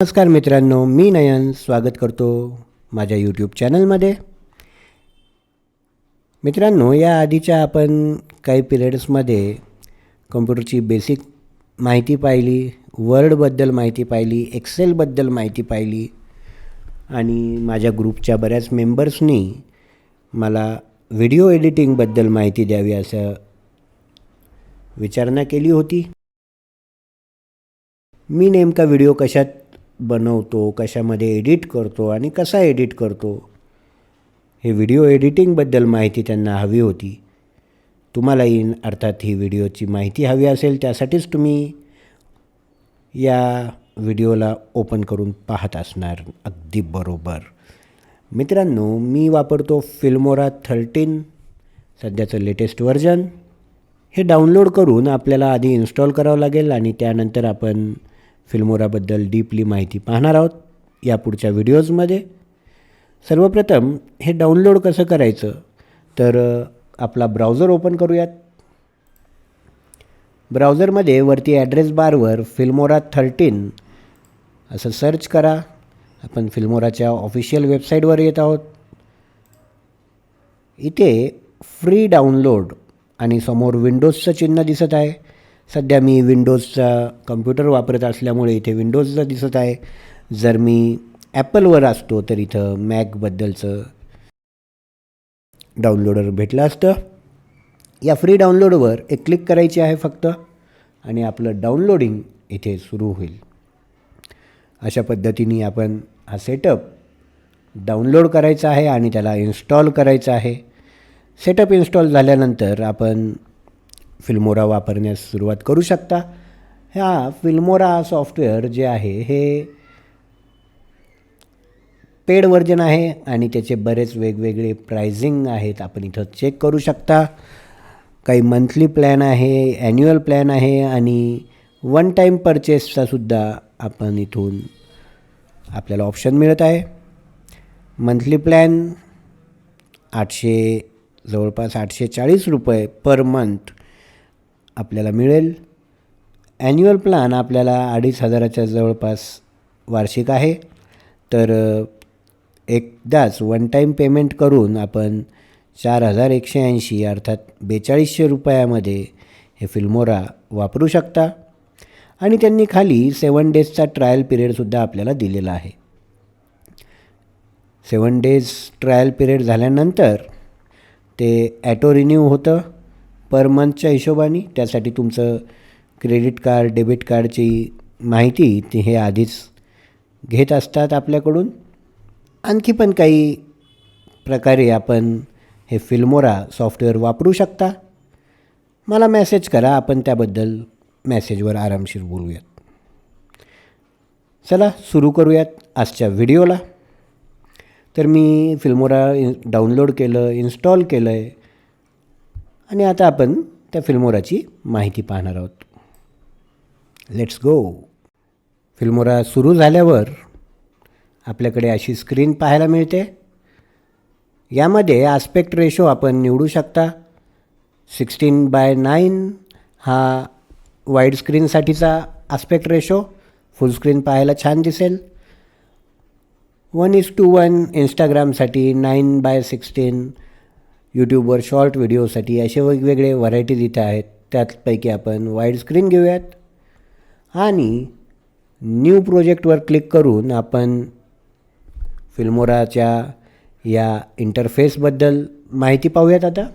नमस्कार मित्रांनो मी नयन स्वागत करतो माझ्या यूट्यूब चॅनलमध्ये मित्रांनो या आधीच्या आपण काही पिरियड्समध्ये कम्प्युटरची बेसिक माहिती पाहिली वर्डबद्दल माहिती पाहिली एक्सेलबद्दल माहिती पाहिली आणि माझ्या ग्रुपच्या बऱ्याच मेंबर्सनी मला व्हिडिओ एडिटिंगबद्दल माहिती द्यावी असं विचारणा केली होती. मी नेमका व्हिडिओ कशात बनवतो कशामध्ये एडिट करतो आणि कसा एडिट करतो हे व्हिडिओ एडिटिंगबद्दल माहिती त्यांना हवी होती. तुम्हालाही अर्थात ही व्हिडिओची माहिती हवी असेल त्यासाठीच तुम्ही या व्हिडिओला ओपन करून पाहत असणार. अगदी बरोबर. मित्रांनो मी वापरतो फिल्मोरा थर्टीन सध्याचं लेटेस्ट व्हर्जन हे डाउनलोड करून आपल्याला आधी इन्स्टॉल करावं लागेल आणि त्यानंतर आपण फिल्मोराबद्दल डीपली माहिती पाहणार आहोत या पुढच्या व्हिडिओजमध्ये. सर्वप्रथम हे डाउनलोड कसं करायचं? तर आपला ब्राउझर ओपन करूयात. ब्राउझरमध्ये वरती ॲड्रेस बारवर फिल्मोरा थर्टीन असं सर्च करा. आपण फिल्मोराच्या ऑफिशियल वेबसाईटवर येत आहोत. इथे फ्री डाउनलोड आणि समोर विंडोजचं चिन्ह दिसत आहे. सध्या मी विंडोजचा कम्प्युटर वापरत असल्यामुळे इथे विंडोजचं दिसत आहे. जर मी ॲपलवर असतो तर इथं मॅकबद्दलचं डाउनलोडर भेटलं असतं. या फ्री डाउनलोडवर एक क्लिक करायची आहे फक्त आणि आपलं डाउनलोडिंग इथे सुरू होईल. अशा पद्धतीने आपण हा सेटअप डाउनलोड करायचा आहे आणि त्याला इन्स्टॉल करायचा आहे. सेटअप इन्स्टॉल झाल्यानंतर आपण फिल्मोरा वापरण्यास सुरुवात करू शकता. ह्या फिल्मोरा सॉफ्टवेअर जे आहे हे पेड व्हर्जन आहे आणि त्याचे बरेच वेगवेगळे प्रायझिंग आहेत. आपण इथं चेक करू शकता. काही मंथली प्लॅन आहे ॲन्युअल प्लॅन आहे आणि वन टाईम परचेसचासुद्धा आपण इथून आपल्याला ऑप्शन मिळत आहे. मंथली प्लॅन आठशे जवळपास आठशे चाळीस रुपये पर मंथ आपल्याला मिळेल. ॲन्युअल प्लान आपल्याला अडीच हजाराच्या जवळपास वार्षिक आहे. तर एकदाच वन टाईम पेमेंट करून आपण चार हजार एकशे ऐंशी अर्थात बेचाळीसशे रुपयामध्ये हे फिल्मोरा वापरू शकता. आणि त्यांनी खाली सेवन डेजचा ट्रायल पिरियडसुद्धा आपल्याला दिलेला आहे. सेवन डेज ट्रायल पिरियड झाल्यानंतर ते ॲटो रिन्यू होतं. पर मंथच्या हिशोबाने. त्यासाठी तुमचं क्रेडिट कार्ड डेबिट कार्डची माहिती ते हे आधीच घेत असतात आपल्याकडून. आणखी पण काही प्रकारे आपण हे फिल्मोरा सॉफ्टवेअर वापरू शकता. मला मॅसेज करा आपण त्याबद्दल मॅसेजवर आरामशीर बोलूयात. चला सुरू करूयात आजच्या व्हिडिओला तर मी फिल्मोरा इन डाउनलोड केलं इन्स्टॉल केलं आहे आणि आता आपण त्या फिल्मोराची माहिती पाहणार आहोत. लेट्स गो फिल्मोरा सुरू झाल्यावर आपल्याकडे अशी स्क्रीन पाहायला मिळते. यामध्ये आस्पेक्ट रेशो आपण निवडू शकता. सिक्स्टीन बाय नाईन हा वाईड स्क्रीनसाठीचा आस्पेक्ट रेशो फुल स्क्रीन पाहायला छान दिसेल. वन इज टू वन इंस्टाग्रामसाठी नाईन बाय सिक्स्टीन यूट्यूबवर शॉर्ट व्हिडिओसाठी असे वेगवेगळे व्हरायटीज इथे आहेत. त्यापैकी आपण वाईड स्क्रीन घेऊयात. आणि न्यू प्रोजेक्टवर क्लिक करून आपण फिल्मोराच्या या इंटरफेसबद्दल माहिती पाहूयात आता.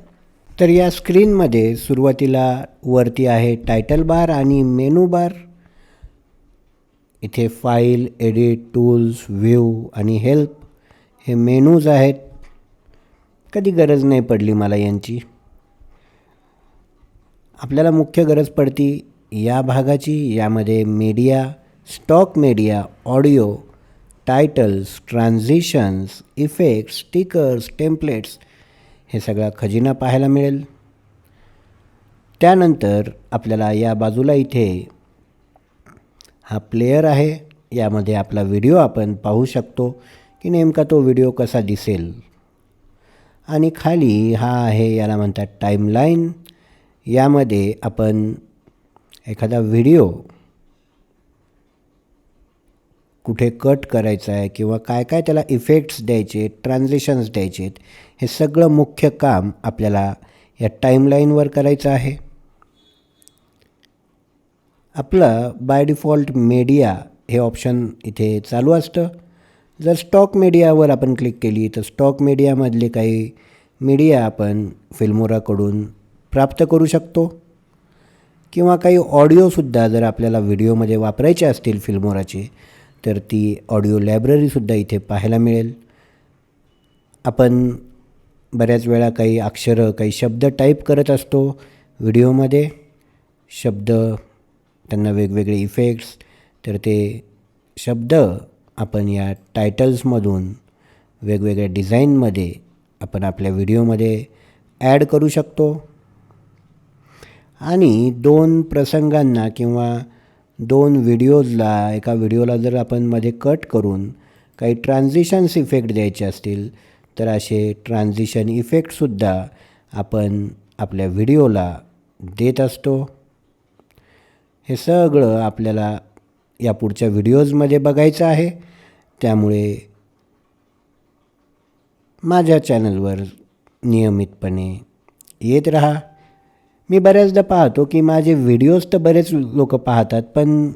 तर या स्क्रीनमध्ये सुरुवातीला वरती आहे टायटल बार आणि मेनू बार इथे फाईल एडिट टूल्स व्ह्यू आणि हेल्प हे मेनूज आहेत. कधी गरज नाही पडली मला यांची. आपल्याला मुख्य गरज पडती या भागाची यामध्ये media stock media audio titles transitions effects stickers templates हे सगळा खजिना पाहायला मिळेल. त्यानंतर आपल्याला या बाजूला इथे हा प्लेयर आहे. यामध्ये आपला व्हिडिओ आपण पाहू शकतो की नेमका तो व्हिडिओ कसा दिसेल. आणि खाली हा आहे याला म्हणतात टाईमलाईन यामध्ये आपण एखादा व्हिडिओ कुठे कट करायचं आहे किंवा काय काय त्याला इफेक्ट्स द्यायचे ट्रान्झेशन्स द्यायचे आहेत हे सगळं मुख्य काम आपल्याला या टाईमलाईनवर करायचं आहे. आपलं बाय डिफॉल्ट मीडिया हे ऑप्शन इथे चालू असतं. जर स्टॉक मीडियावर आपण क्लिक केली तर स्टॉक मीडियामधले काही मीडिया आपण फिल्मोराकडून प्राप्त करू शकतो. किंवा काही ऑडिओसुद्धा जर आपल्याला व्हिडिओमध्ये वापरायचे असतील फिल्मोराचे तर ती ऑडिओ लायब्ररीसुद्धा इथे पाहायला मिळेल. आपण बऱ्याच वेळा काही अक्षरं काही शब्द टाईप करत असतो व्हिडिओमध्ये शब्द त्यांना वेगवेगळे इफेक्ट्स तर ते शब्द आपण या टायटल्समधून वेगवेगळ्या डिझाईनमध्ये आपण आपल्या व्हिडिओमध्ये ॲड करू शकतो. आणि दोन प्रसंगांना किंवा दोन व्हिडिओजला एका व्हिडिओला जर आपण मध्ये कट करून काही ट्रान्झिशन्स इफेक्ट द्यायचे असतील तर असे ट्रान्झिशन इफेक्टसुद्धा आपण आपल्या व्हिडिओला देत असतो. हे सगळं आपल्याला या पुढच्या व्हिडिओजमध्ये बघायचं आहे. त्यामुळे माझ्या चॅनलवर नियमितपणे येत राहा. मी बऱ्याचदा पाहतो की माझे व्हिडिओज तर बरेच लोक पाहतात पण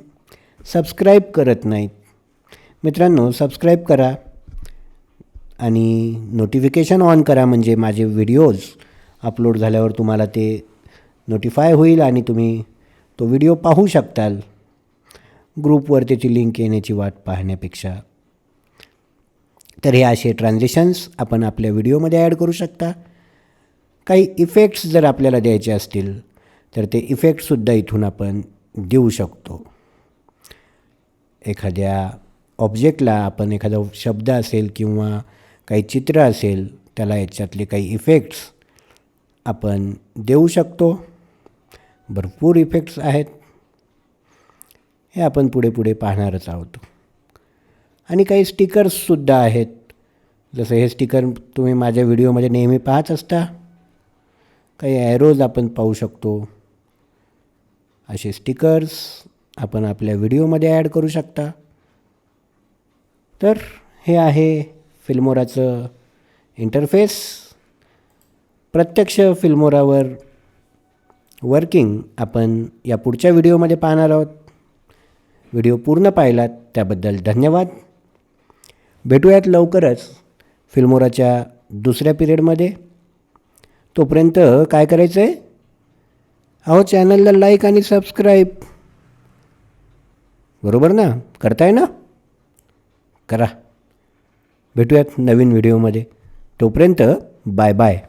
सबस्क्राईब करत नाहीत. मित्रांनो सबस्क्राईब करा आणि नोटिफिकेशन ऑन करा म्हणजे माझे व्हिडिओज अपलोड झाल्यावर तुम्हाला ते नोटिफाय होईल आणि तुम्ही तो व्हिडिओ पाहू शकताल. ग्रुपवर त्याची लिंक येण्याची वाट पाहण्यापेक्षा. तर हे असे ट्रान्झेशन्स आपण आपल्या व्हिडिओमध्ये ॲड करू शकता. काही इफेक्ट्स जर आपल्याला द्यायचे असतील तर ते इफेक्टसुद्धा इथून आपण देऊ शकतो. एखाद्या ऑब्जेक्टला आपण एखादा शब्द असेल किंवा काही चित्र असेल त्याला याच्यातले काही इफेक्ट्स आपण देऊ शकतो. भरपूर इफेक्ट्स आहेत. हे आपण पुढे पुढे पाहणारच आहोत. आणि काही स्टिकर्ससुद्धा आहेत. जसं हे स्टिकर तुम्ही माझ्या व्हिडिओमध्ये नेहमी पाहत असता. काही ॲरोज आपण पाहू शकतो. असे स्टिकर्स आपण आपल्या व्हिडिओमध्ये ॲड करू शकता. तर हे आहे फिल्मोराचं इंटरफेस प्रत्यक्ष फिल्मोरावर वर्किंग आपण या पुढच्या व्हिडिओमध्ये पाहणार आहोत. व्हिडिओ पूर्ण पाहिलात त्याबद्दल धन्यवाद. भेटूयात लवकरच फिल्मोराच्या दुसऱ्या पिरियडमध्ये. तोपर्यंत काय करायचं आहे अहो चॅनलला लाईक आणि सबस्क्राईब. बरोबर ना? करताय ना? करा. भेटूयात नवीन व्हिडिओमध्ये. तोपर्यंत बाय बाय.